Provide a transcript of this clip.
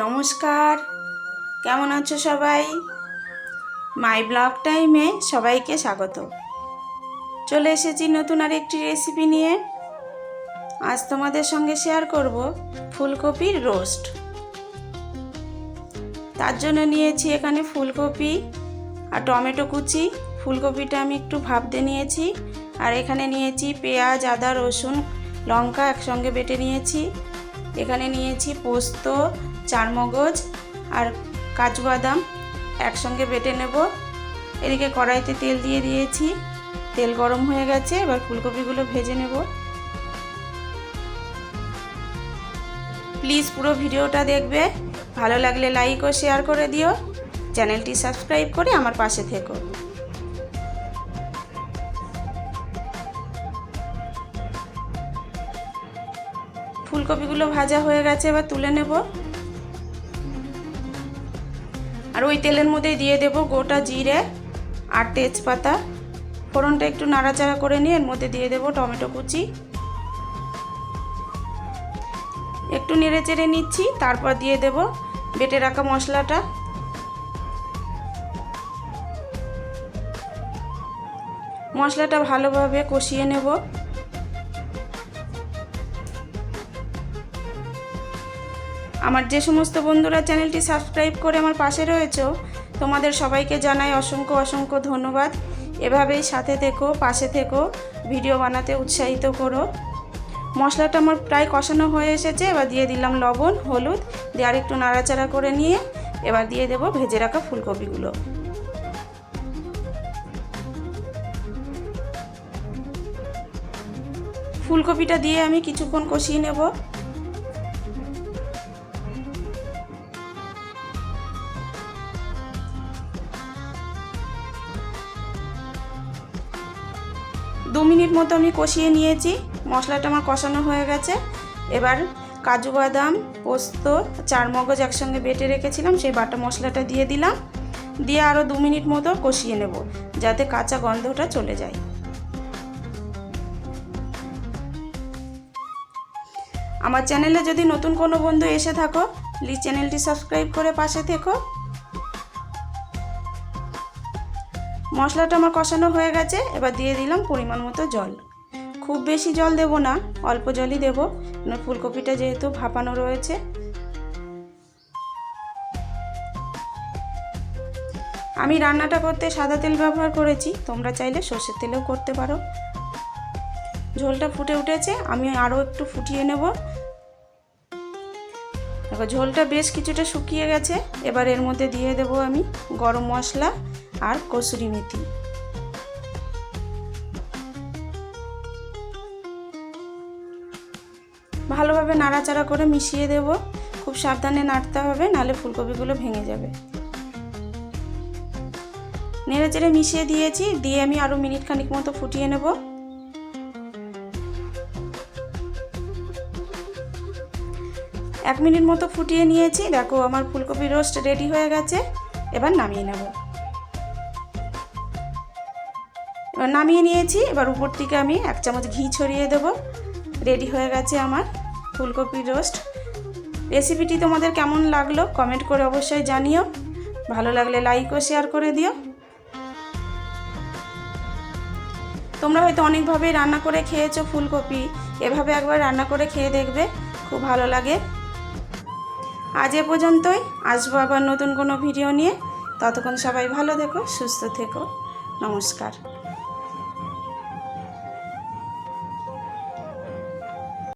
নমস্কার। কেমন আছো সবাই? মাই ব্লগ টাইমে সবাইকে স্বাগত। চলে এসেছি নতুন আর একটি রেসিপি নিয়ে। আজ তোমাদের সঙ্গে শেয়ার করব ফুলকপির রোস্ট তার জন্য নিয়েছি এখানে ফুলকপি আর টমেটো কুচি। ফুলকপিটা আমি একটু ভাবতে নিয়েছি। আর এখানে নিয়েছি পেঁয়াজ, আদা, রসুন, লঙ্কা একসঙ্গে বেটে নিয়েছি। এখানে নিয়েছি পোস্ত চারমগজ আর কাজু বাদাম একসঙ্গে বেটে নেব। এদিকে কড়াইতে তেল দিয়ে দিয়েছি। তেল গরম হয়ে গেছে, এবার ফুলকপিগুলো ভেজে নেব। প্লিজ পুরো ভিডিওটা দেখবে। ভালো লাগলে লাইক ও শেয়ার করে দিও। চ্যানেলটি সাবস্ক্রাইব করে আমার পাশে থেকো। ফুলকপিগুলো ভাজা হয়ে গেছে, এবার তুলে নেব। আর ওই তেলের মধ্যে দিয়ে দেব গোটা জিরে আর তেজপাতা। ফোড়নটা একটু নাড়াচাড়া করে নিয়ে এর মধ্যে দিয়ে দেব টমেটো কুচি। একটু নেড়ে চেড়ে নিচ্ছি, তারপর দিয়ে দেব বেটে রাখা মশলাটা। মশলাটা ভালোভাবে কষিয়ে নেব। আমার যে সমস্ত বন্ধুরা চ্যানেলটি সাবস্ক্রাইব করে আমার পাশে রয়েছে, তোমাদের সবাইকে জানাই অসংখ্য অসংখ্য ধন্যবাদ। এভাবেই সাথে থেকো, পাশে থেকো, ভিডিও বানাতে উৎসাহিত করো। মশলাটা আমার প্রায় কষানো হয়ে এসেছে, এবার দিয়ে দিলাম লবণ, হলুদ, দিয়ে আর একটু নাড়াচাড়া করে নিয়ে এবার দিয়ে দেবো ভেজে রাখা ফুলকপিগুলো। ফুলকপিটা দিয়ে আমি কিছুক্ষণ কষিয়ে নেব। দু মিনিট মতো আমি কষিয়ে নিয়েছি। মশলাটা আমার কষানো হয়ে গেছে। এবার কাজু বাদাম, পোস্ত চার মগজ একসঙ্গে বেটে রেখেছিলাম, সেই বাটা মশলাটা দিয়ে দিলাম। দিয়ে আরও দু মিনিট মতো কষিয়ে নেব, যাতে কাঁচা গন্ধটা চলে যায়। আমার চ্যানেলে যদি নতুন কোনো বন্ধু এসে থাকো, প্লিজ চ্যানেলটি সাবস্ক্রাইব করে পাশে থেকো। মশলাটা আমার কষানো হয়ে গেছে, এবার দিয়ে দিলাম পরিমাণ মতো জল। খুব বেশি জল দেব না, অল্প জলই দেব। ফুলকপিটা যেহেতু ভাপানো রয়েছে। আমি রান্নাটা করতে সাদা তেল ব্যবহার করেছি, তোমরা চাইলে সর্ষের তেলেও করতে পারো। ঝোলটা ফুটে উঠেছে, আমি আরও একটু ফুটিয়ে নেব। ঝোলটা বেশ কিছুটা শুকিয়ে গেছে, এবার এর মধ্যে দিয়ে দেব আমি গরম মশলা। আর কসুরি মেথি। ভালোভাবে নাড়াচাড়া করে মিশিয়ে দেব। খুব সাবধানে নাড়তে হবে নাহলে ফুলকপিগুলো ভেঙে যাবে। নেড়ে চেড়ে মিশিয়ে দিয়েছি, দিয়ে আমি আরও মিনিট খানিক মতো ফুটিয়ে নেব। এক মিনিট মতো ফুটিয়ে নিয়েছি, দেখো আমার ফুলকপি রোস্ট রেডি হয়ে গেছে। এবার নামিয়ে নেব। নামিয়ে নিয়েছি। এবার উপর থেকে আমি এক চামচ ঘি ছড়িয়ে দেব। রেডি হয়ে গেছে আমার ফুলকপি রোস্ট। রেসিপিটি তোমাদের কেমন লাগল কমেন্ট করে অবশ্যই জানিও। ভালো লাগলে লাইক ও শেয়ার করে দিও। তোমরা হয়তো অনেকভাবেই রান্না করে খেয়েছো ফুলকপি। এভাবে একবার রান্না করে খেয়ে দেখবে, খুব ভালো লাগে। আজ এ পর্যন্তই। আসব আবার নতুন কোনো ভিডিও নিয়ে। ততক্ষণ সবাই ভালো থেকো, সুস্থ থেকো। নমস্কার।